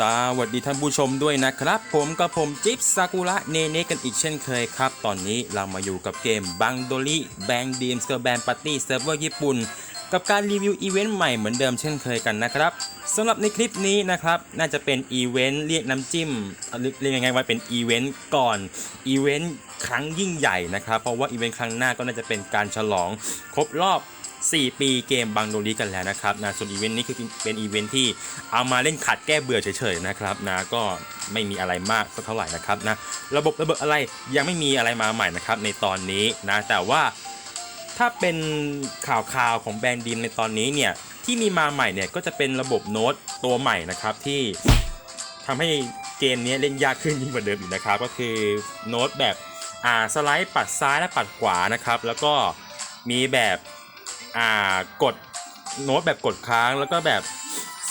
สวัสดีท่านผู้ชมด้วยนะครับ ผมกับผมจิ๊บซากุระเนเนกันอีกเช่นเคยครับ ตอนนี้เรามาอยู่กับเกมบังโดลิแบงดีมสเกอร์แบนปาร์ตี้เซิร์ฟเวอร์ญี่ปุ่น กับการรีวิวอีเวนต์ใหม่เหมือนเดิมเช่นเคยกันนะครับสำหรับในคลิปนี้นะครับ น่าจะเป็นอีเวนต์เรียกน้ำจิ้มเรียกยังไงว่าเป็นอีเวนต์ก่อนอีเวนต์ครั้งยิ่งใหญ่นะครับ เพราะว่าอีเวนต์ครั้งหน้าก็น่าจะเป็นการฉลองครบรอบ 4 ปีเกมบังโดลีกันแล้วนะครับนะส่วนอีเวนต์นี้คือเป็นอีเวนต์ที่เอามาเล่นขัดแก้เบื่อเฉยๆนะครับนะก็ไม่มีอะไรมากสักเท่าไหร่นะครับนะระบบระเบิดอะไรยังไม่มีอะไรมาใหม่นะครับในตอนนี้นะแต่ว่าถ้าเป็นข่าวข่าวของแบรนด์ดีมในตอนนี้เนี่ยที่มีมาใหม่เนี่ยก็จะเป็นระบบโน้ตตัวใหม่นะครับที่ทำให้เกมนี้เล่นยากขึ้นยิ่งกว่าเดิมอีกนะครับ ก็คือโน้ตแบบอ่าสไลด์ปัดซ้ายและปัดขวานะครับ แล้วก็มีแบบ อ่ากดโน้ตแบบกดค้างแล้วก็แบบ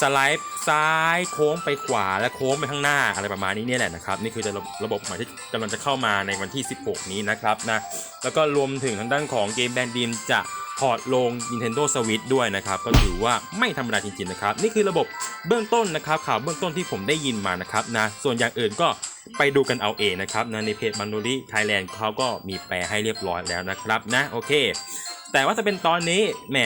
สไลด์ซ้ายโค้งไปขวาและโค้งไปข้างหน้าอะไรประมาณนี้เนี่ยแหละนะครับ นี่คือจะระระบบใหม่ที่กำลังจะเข้ามาในวันที่ 16 นี้นะครับนะแล้วก็รวมถึงทางด้านของเกมแบนดีมจะพอร์ตลง Nintendo Switch ด้วยนะครับ ก็ถือว่าไม่ธรรมดาจริงๆนะครับ นี่คือระบบเบื้องต้นนะครับ ข่าวเบื้องต้นที่ผมได้ยินมานะครับนะส่วนอย่างอื่นก็ไปดูกันเอาเองนะครับนะในเพจมันโนริไทยแลนด์เขาก็มีแปลให้เรียบร้อยแล้วนะครับนะโอเค แต่ว่าจะเป็นตอนนี้แหม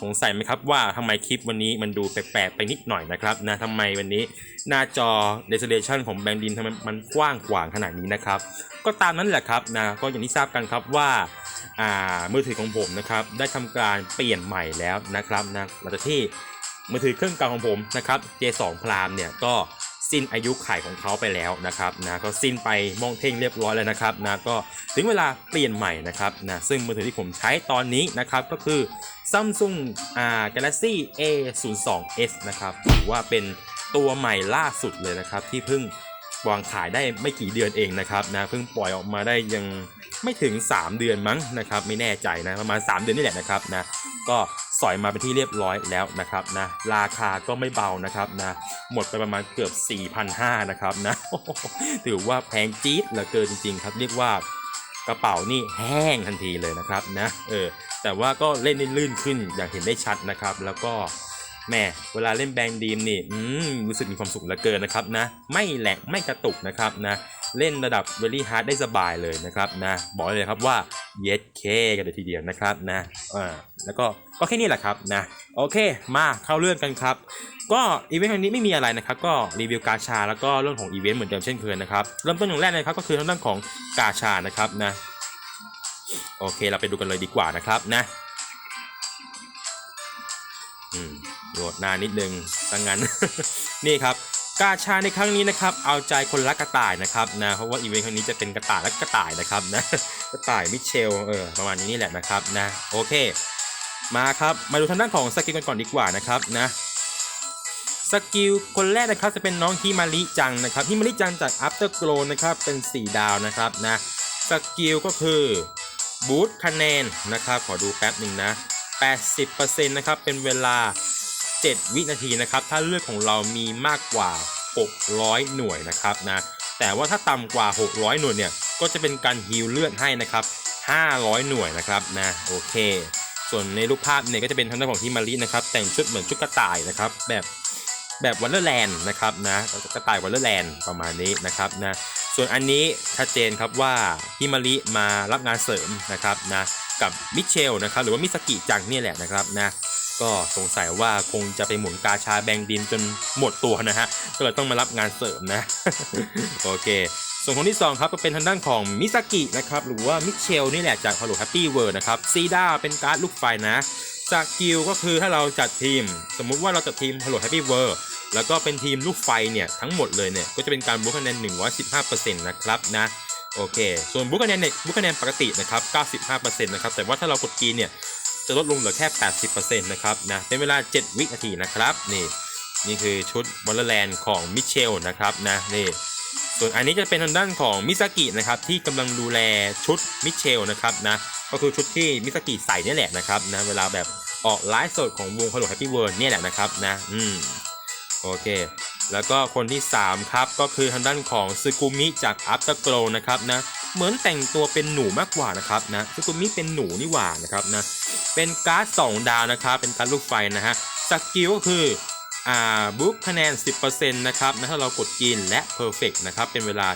สงสัยไหมครับว่าทำไมคลิปวันนี้มันดูแปลกๆไปนิดหน่อยนะครับนะทำไมวันนี้หน้าจอ resolution ของแบงดินทำไมมันกว้างขวางขนาดนี้นะครับ ก็ตามนั้นแหละครับนะก็อย่างที่ทราบกันครับว่าอ่ามือถือของผมนะครับได้ทำการเปลี่ยนใหม่แล้วนะครับนะหลังจากที่มือถือเครื่องเก่าของผมนะครับ J2 Prime เนี่ยก็ สิ้นอายุขัยของเขาไปแล้วนะครับนะก็สิ้นไปมองเท่งเรียบร้อยแล้วนะครับนะก็ถึงเวลาเปลี่ยนใหม่นะครับนะซึ่งมือถือที่ผมใช้ตอนนี้นะครับก็คือ Samsung อ่า Galaxy A02s นะครับถือว่าเป็นตัวใหม่ล่าสุดเลยนะครับ ที่เพิ่งวางขายได้ไม่กี่เดือนเองนะครับนะเพิ่งปล่อยออกมาได้ยังไม่ถึง 3 เดือนมั้งนะครับ ไม่แน่ใจนะประมาณ 3 เดือนนี่แหละนะครับนะก็ สอยมาเป็นที่เรียบร้อยแล้วนะครับนะราคาก็ไม่เบานะครับนะหมดไปประมาณเกือบ 4,500นะครับนะถือว่าแพงจี๊ดเหลือเกินจริงๆครับเรียกว่ากระเป๋านี่แห้งทันทีเลยนะครับนะเออแต่ว่าก็เล่นได้ลื่นขึ้นอย่างเห็นได้ชัดนะครับ แล้วก็ แหม่เวลาเล่นแบงดีมนี่อืมรู้สึกมีความสุขเหลือเกินนะครับนะ ไม่แหลกไม่กระตุกนะครับนะ เล่นระดับเวลี่ฮาร์ดได้สบายเลยนะครับนะ บอกเลยครับว่าเย็ดเคกันเลยทีเดียวนะครับนะอ่าแล้วก็ก็แค่นี้แหละครับนะ โอเคมาเข้าเรื่องกันครับ ก็อีเวนต์ครั้งนี้ไม่มีอะไรนะครับ ก็รีวิวกาชาแล้วก็เรื่องของอีเวนต์เหมือนเดิมเช่นเคยนะครับ เริ่มต้นอย่างแรกเลยครับก็คือทางด้านของกาชานะครับนะ โอเคเราไปดูกันเลยดีกว่านะครับนะ ดนานนิดนึงสังงั้น นี่ครับกาชาในครั้งนี้นะครับเอาใจคนรักกระต่ายนะครับนะเพราะว่าอีเวนต์ครั้งนี้จะเป็นกระต่ายและกระต่ายนะครับนะกระต่ายมิเชลเออประมาณนี้นี่แหละนะครับนะโอเค มาครับมาดูทางด้านของสกิลกันก่อนดีกว่านะครับนะสกิลคนแรกนะครับจะเป็นน้องฮิมาริจังนะครับฮิมาริจังจาก After Glow นะครับเป็น 4 ดาวนะครับนะสกิลก็คือบูตคะแนนนะครับขอดูแป๊บหนึ่งนะ 80%นะครับเป็นเวลา 7 วินาทีนะครับ ถ้าเลือดของเรามีมากกว่า 600 หน่วยนะครับนะแต่ว่าถ้าต่ำกว่า 600 หน่วยเนี่ยก็จะเป็นการฮิลเลือดให้นะครับ 500 หน่วยนะครับนะโอเค ส่วนในรูปภาพเนี่ยก็จะเป็นทางด้านของฮิมารินะครับ แต่งชุดเหมือนชุดกระต่ายนะครับแบบแบบวันเดอร์แลนด์นะครับนะกระต่ายวันเดอร์แลนด์ประมาณนี้นะครับนะส่วนอันนี้ชัดเจนครับว่าฮิมาริมารับงานเสริมนะครับนะกับมิเชลนะครับหรือว่ามิสกิจังเนี่ยแหละนะครับนะ ก็สงสัยว่าคงจะไปหมุนกาชาแบงดินจนหมดตัวนะฮะ ก็เลยต้องมารับงานเสริมนะ โอเค ส่วนคนที่ 2 ครับก็เป็นทางด้านของมิสกินะครับ หรือว่ามิเชลนี่แหละจาก Hello Happy World นะครับซีด้าเป็นการ์ดลูกไฟนะจากกิลก็คือถ้าเราจัดทีม สมมุติว่าเราจัดทีม Hello Happy World แล้วก็เป็นทีมลูกไฟเนี่ยทั้งหมดเลยเนี่ยก็จะเป็นการบวกคะแนน 115%นะครับนะโอเค ส่วนบวกคะแนนเนี่ยบวกคะแนนปกตินะครับ 95%นะครับ แต่ว่าถ้าเรากดกีเนี่ย จะลดลงเหลือแค่ 80%นะครับนะเป็นเวลา 7 วินาทีนะครับนี่นี่คือชุดวอลเลอร์แลนด์ของมิเชลนะครับนะนี่ส่วนอันนี้จะเป็นทางด้านของมิซากินะครับที่กำลังดูแลชุดมิเชลนะครับนะก็คือชุดที่มิซากิใส่เนี่ยแหละนะครับนะเวลาแบบออกไลฟ์สดของวง Hello Happy World เนี่ยแหละนะครับนะอืมโอเค แล้วก็คนที่ 3 ครับ ก็คือทางด้านของซึกุมิจาก After Glow นะครับนะ เหมือนแต่งตัวเป็นหนูมากกว่านะครับนะซึกุมิเป็นหนูนี่หว่านะครับนะเป็นการ์ด2ดาวนะครับเป็นการ์ดลูกไฟนะฮะสกิลก็คืออ่าบุ๊กคะแนน 10%นะครับนะถ้าเรากดกินและ perfect นะครับเป็นเวลา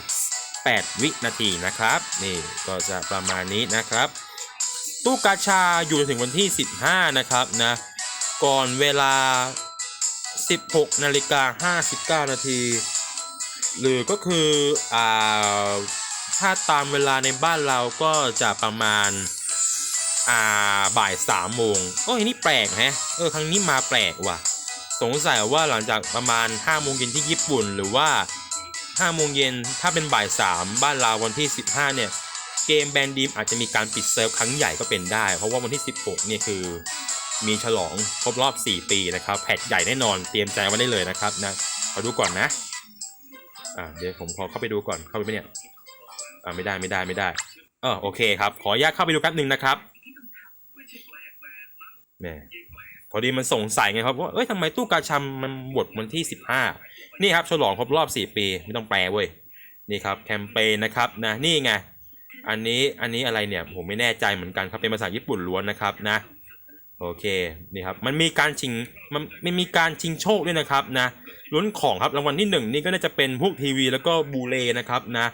8 วินาทีนะครับนี่ก็จะประมาณนี้นะครับ ตู้กาชาอยู่ถึงวันที่ 15 นะครับนะก่อนเวลา 16นาฬิกา59 นาที หรือก็คืออ่า ถ้าตามเวลาในบ้านเราก็จะประมาณ อ่าบ่ายสามโมงโอ้ยนี่แปลกแฮะเออครั้งนี้มาแปลกว่ะ สงสัยว่าหลังจากประมาณ5โมงเย็นที่ญี่ปุ่นหรือว่า5โมงเย็นถ้าเป็นบ่าย3บ้านเราวันที่15เนี่ยเกมแบนดีมอาจจะมีการปิดเซิร์ฟครั้งใหญ่ก็เป็นได้ เพราะว่าวันที่ 16เนี่ยคือ มีฉลองครบรอบ 4 ปีนะครับ แพทใหญ่แน่นอนเตรียมใจไว้ได้เลยนะครับนะขอดูก่อนนะ อ่าเดี๋ยวผมขอเข้าไปดูก่อนเข้าไปไหมเนี่ย อ่าไม่ได้ไม่ได้ไม่ได้เออโอเคครับ ขออนุญาตเข้าไปดูแป๊บหนึ่งนะครับแหมพอดีมันสงสัยไงครับว่าเอ้ยทำไมตู้กาชามันบดวันที่15นี่ครับฉลองครบรอบ4ปีไม่ต้องแปลเว้ยนี่ครับแคมเปญนะครับนะนี่ไงอันนี้อันนี้อะไรเนี่ยผมไม่แน่ใจเหมือนกันครับเป็นภาษาญี่ปุ่นล้วนนะครับนะโอเคนี่ครับมันมีการชิงมันไม่มีการชิงโชคด้วยนะครับนะลุ้นของครับรางวัลที่หนึ่งนี่ก็น่าจะเป็นพวกทีวีแล้วก็บูเลนะครับนะ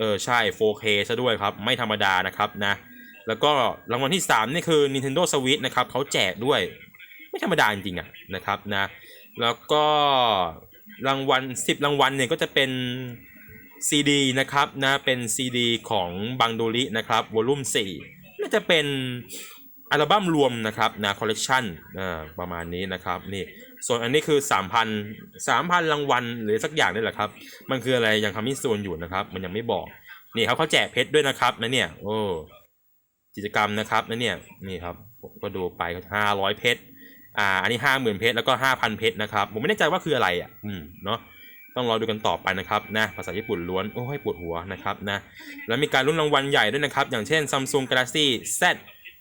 เออใช่ 4K ซะด้วยครับ ไม่ธรรมดานะครับนะ แล้วก็รางวัลที่ 3 นี่คือ Nintendo Switch นะครับเขาแจกด้วย ไม่ธรรมดาจริงๆอะนะครับนะ แล้วก็รางวัล 10 รางวัลเนี่ยก็จะเป็นซีดีนะครับนะเป็นซีดีของบังโดรินะครับวอลลุ่ม4น่าจะเป็นอัลบั้มรวมนะครับนะคอลเลกชันอ่าประมาณนี้นะครับนี่ ส่วนอันนี้คือ3,000 3,000รางวัลหรือสักอย่างนี่แหละครับ มันคืออะไรยังทำมิโซนอยู่นะครับ มันยังไม่บอก นี่ครับเขาแจกเพชรด้วยนะครับนะเนี่ย โอ้กิจกรรมนะครับนะเนี่ยนี่ครับผมก็ดูไปห้าร้อยเพชรอ่า อันนี้ห้าหมื่นเพชรแล้วก็ห้าพันเพชรนะครับ ผมไม่แน่ใจว่าคืออะไรอะ อืมเนาะต้องรอดูกันต่อไปนะครับนะภาษาญี่ปุ่นล้วน โอ้ยปวดหัวนะครับนะแล้วมีการรุ่นรางวัลใหญ่ด้วยนะครับ อย่างเช่น Samsung Galaxy Z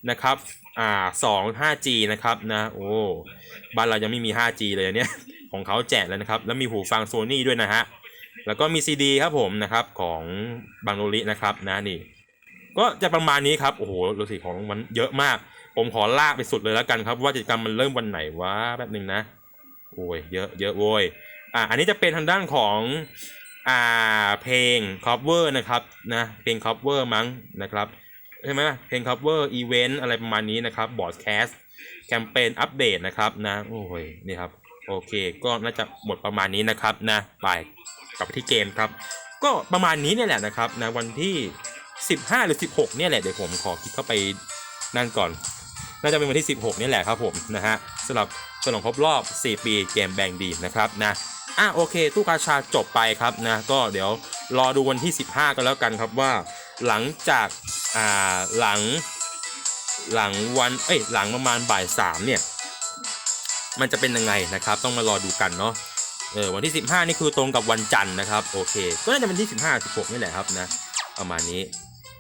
นะครับอ่าสอง 5G นะครับนะโอ้บ้านเรายังไม่มี 5G เลยอันเนี่ยของเขาแจกแล้วนะครับ แล้วมีหูฟังโซนี่ด้วยนะฮะแล้วก็มีซีดีครับผมนะครับของบางโนรินะครับนะนี่ ก็จะประมาณนี้ครับโอ้โหรสีของมันเยอะมาก ผมขอลากไปสุดเลยแล้วกันครับ ว่ากิจกรรมมันเริ่มวันไหนวะแป๊บหนึ่งนะโอ้ยเยอะเยอะโว้ยอ่าอันนี้จะเป็นทางด้านของอ่าเพลง cover นะครับนะเพลง cover มั้งนะครับ ใช่ไหมเพลง cover event อะไรประมาณนี้นะครับ broadcast แคมเปญอัปเดตนะครับนะโอ้ยนี่ครับโอเค ก็น่าจะหมดประมาณนี้นะครับนะไปกลับไปที่เกมครับ ก็ประมาณนี้เนี่ยแหละนะครับนะวันที่ 15 หรือ 16 เนี่ยแหละเดี๋ยวผมขอคลิกเข้าไปนั่นก่อน น่าจะเป็นวันที่ 16 นี่แหละครับผมนะฮะสำหรับฉลองครบรอบ 4 ปีเกมแบงดีนะครับนะอะโอเค ตู้กาชาจบไปครับนะก็เดี๋ยว รอดูวันที่ 15กันแล้วกันครับว่า หลังจากอ่าหลังหลังวันเอ้ยหลังประมาณบ่ายสามเนี่ยมันจะเป็นยังไงนะครับ ต้องมารอดูกันเนาะเออวันที่ 15 นี่คือตรงกับวันจันทร์นะครับโอเค ก็น่าจะเป็นที่ 15 16นี่แหละครับนะประมาณนี้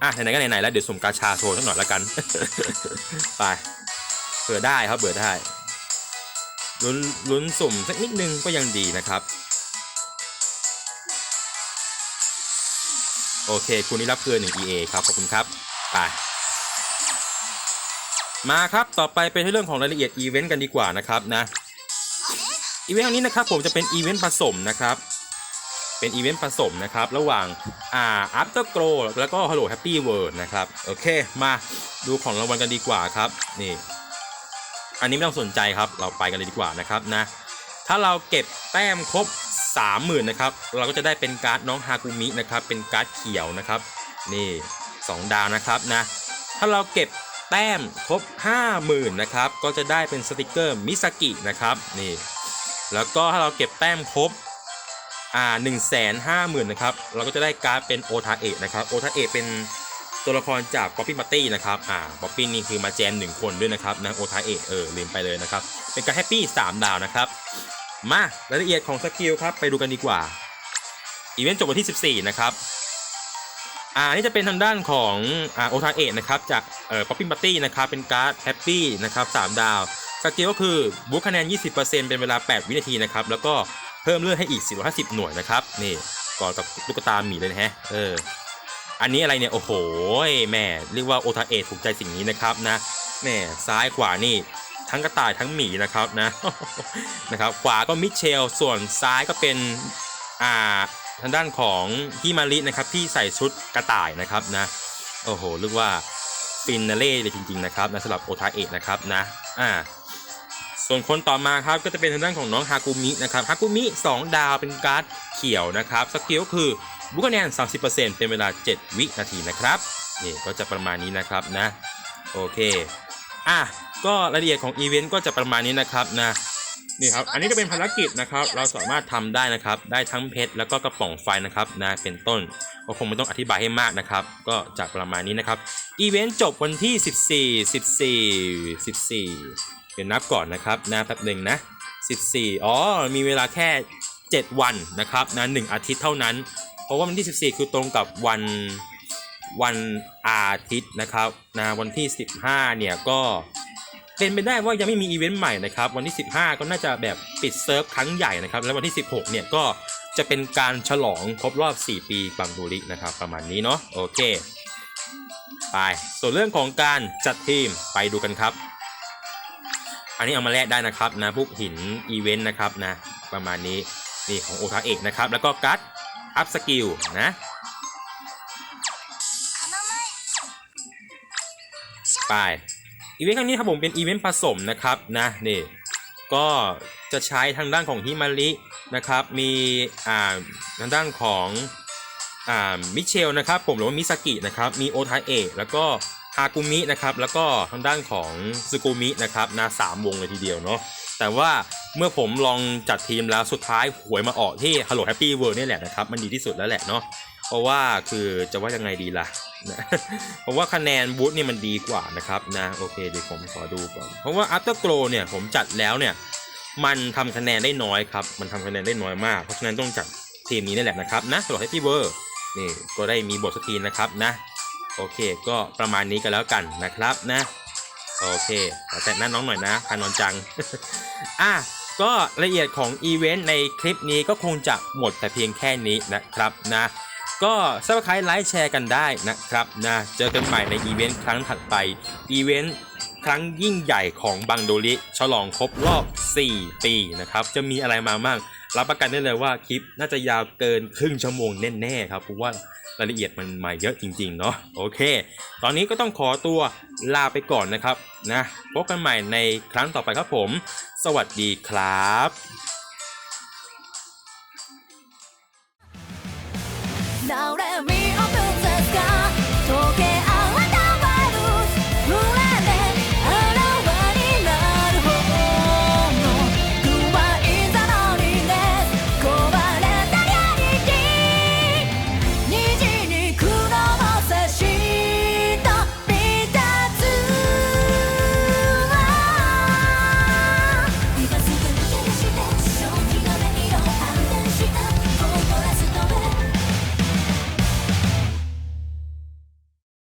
อะไหนๆก็ไหนๆแล้วเดี๋ยวสุ่มกาชาโชว์สักหน่อยแล้วกัน ไปเผื่อได้ครับเผื่อได้ลุ้นลุ้นสุ่มสักนิดนึงก็ยังดีนะครับ โอเค คุณนี่รับเกิน1 EA ครับ ขอบคุณครับ ไป มาครับ ต่อไปเป็นเรื่องของรายละเอียดอีเวนต์กันดีกว่านะครับนะ อีเวนต์ครั้งนี้นะครับผมจะเป็นอีเวนต์ผสมนะครับ เป็นอีเวนต์ผสมนะครับ ระหว่างอ่า After Glow แล้วก็ Hello Happy World นะครับ โอเค มาดูของรางวัลกันดีกว่าครับ นี่ อันนี้ไม่ต้องสนใจครับ เราไปกันเลยดีกว่านะครับนะ ถ้าเราเก็บแต้มครบ 30,000นะครับ เราก็จะได้เป็นการ์ดน้องฮากุมินะครับ เป็นการ์ดเขียวนะครับ นี่ 2 ดาวนะครับนะ ถ้าเราเก็บแต้มครบ 50,000นะครับ ก็จะได้เป็นสติกเกอร์มิซากินะครับ นี่ แล้วก็ถ้าเราเก็บแต้มครบ อ่า1 5 0 0 0 0นะครับ เราก็จะได้การ์ดเป็นโอทาเอะนะครับ โอทาเอะเป็นตัวละครจากป๊อปปี้มาร์ตี้นะครับ อ่า ป๊อปปี้นี่คือมาแจมหนึ่งคนด้วยนะครับนะโอทาเอะเออลืมไปเลยนะครับ เป็นการแฮปปี้3ดาวนะครับ มารายละเอียดของสกิลครับไปดูกันดีกว่า อีเวนต์จบวันที่ 14 นะครับ อ่า นี่จะเป็นทางด้านของอ่าโอทาเอะนะครับ จากเอ่อป๊อปปี้มาร์ตี้นะครับ เป็นการ์ดแฮปปี้นะครับ3ดาว สกิลก็คือบูคะแนน 20%เป็นเวลา 8 วินาทีนะครับ แล้วก็เพิ่มเลือดให้อีก 450 หน่วยนะครับ นี่ก่อนกับลูกตาหมีเลยนะฮะ เออ อันนี้อะไรเนี่ย โอ้โห แม่ เรียกว่าโอทาเอะถูกใจสิ่งนี้นะครับนะ แม่ซ้ายขวานี่ ทั้งกระต่ายทั้งหมีนะครับนะนะครับขวาก็มิเชล ส่วนซ้ายก็เป็นอ่าทางด้านของฮิมารินะครับที่ใส่ชุดกระต่ายนะครับนะโอ้โหเรียกว่าฟินนาเล่เลยจริง ๆ นะครับนะสำหรับโอทาเอะนะครับนะอ่าส่วนคนต่อมาครับก็จะเป็นทางด้านของน้องฮากุมินะครับฮากุมิ 2 ดาวเป็นการ์ดเขียวนะครับสกิลคือบุกคะแนน 30%เป็นเวลา 7 วินาทีนะครับนี่ก็จะประมาณนี้นะครับนะโอเคอะ ก็รายละเอียดของอีเวนต์ก็จะประมาณนี้นะครับนะนี่ครับ อันนี้จะเป็นภารกิจนะครับ เราสามารถทำได้นะครับ ได้ทั้งเพชรแล้วก็กระป๋องไฟนะครับนะเป็นต้น ก็คงไม่ต้องอธิบายให้มากนะครับ ก็จะประมาณนี้นะครับ อีเวนต์จบวันที่ 14 14 14 เดี๋ยวนับก่อนนะครับนะแป๊บหนึ่งนะ 14 อ๋อ มีเวลาแค่ 7 วันนะครับนะหนึ่งอาทิตย์เท่านั้น เพราะว่าวันที่ 14 คือตรงกับวันวันอาทิตย์นะครับนะวันที่ 15 เนี่ยก็ เป็นไปได้ว่ายังไม่มีอีเวนต์ใหม่นะครับวันที่ 15 ก็น่าจะแบบปิดเซิร์ฟครั้งใหญ่นะครับแล้ววันที่ 16 เนี่ยก็จะเป็นการฉลองครบรอบ 4 ปีบังดูรินะครับประมาณนี้เนาะโอเคไปส่วนเรื่องของการจัดทีมไปดูกันครับ อันนี้เอามาแลกได้นะครับนะพวกหินอีเวนต์นะครับนะประมาณนี้นี่ของโอทาเอกนะครับแล้วก็กัดอัพสกิลนะไป อีเวนต์ครั้งนี้ครับผมเป็นอีเวนต์ผสมนะครับนะนี่ก็จะใช้ทางด้านของฮิมารินะครับมีอ่าทางด้านของอ่ามิเชลนะครับผมหรือว่ามิซากินะครับมีโอทาเอะแล้วก็ฮากุมินะครับแล้วก็ทางด้านของซึกุมินะครับนะสามวงเลยทีเดียวเนาะแต่ว่าเมื่อผมลองจัดทีมแล้วสุดท้ายหวยมาออกที่ Hello Happy World นี่แหละนะครับมันดีที่สุดแล้วแหละเนาะเพราะว่าคือจะว่ายังไงดีล่ะ นะเพราะว่าคะแนนบูธนี่มันดีกว่านะครับนะโอเคเดี๋ยวผมขอดูก่อน เพราะว่า After Glow เนี่ยผมจัดแล้วเนี่ยมันทำคะแนนได้น้อยครับ มันทำคะแนนได้น้อยมาก เพราะฉะนั้นต้องจัดทีมนี้นี่แหละนะครับนะสำหรับ Happy w o r นี่ก็ได้มีบทสกรีนนะครับนะ โอเคก็ประมาณนี้กันแล้วกันนะครับนะโอเคขอแตะหน้าน้องหน่อยนะคานอนจังอะก็รายละเอียดของอีเวนต์ในคลิปนี้ก็คงจะหมดแต่เพียงแค่นี้นะครับนะ ก็ซับสไครต์ไลค์แชร์กันได้นะครับนะเจอกันใหม่ในอีเวนต์ครั้งถัดไปอีเวนต์ครั้งยิ่งใหญ่ของบังโดริฉลองครบรอบ 4 ปีนะครับ จะมีอะไรมาบ้างรับประกันได้เลยว่าคลิปน่าจะยาวเกินครึ่งชั่วโมงแน่ๆครับเพราะว่ารายละเอียดมันมาเยอะจริง ๆ เนาะโอเค ตอนนี้ก็ต้องขอตัวลาไปก่อนนะครับนะพบกันใหม่ในครั้งต่อไปครับผม สวัสดีครับ now let me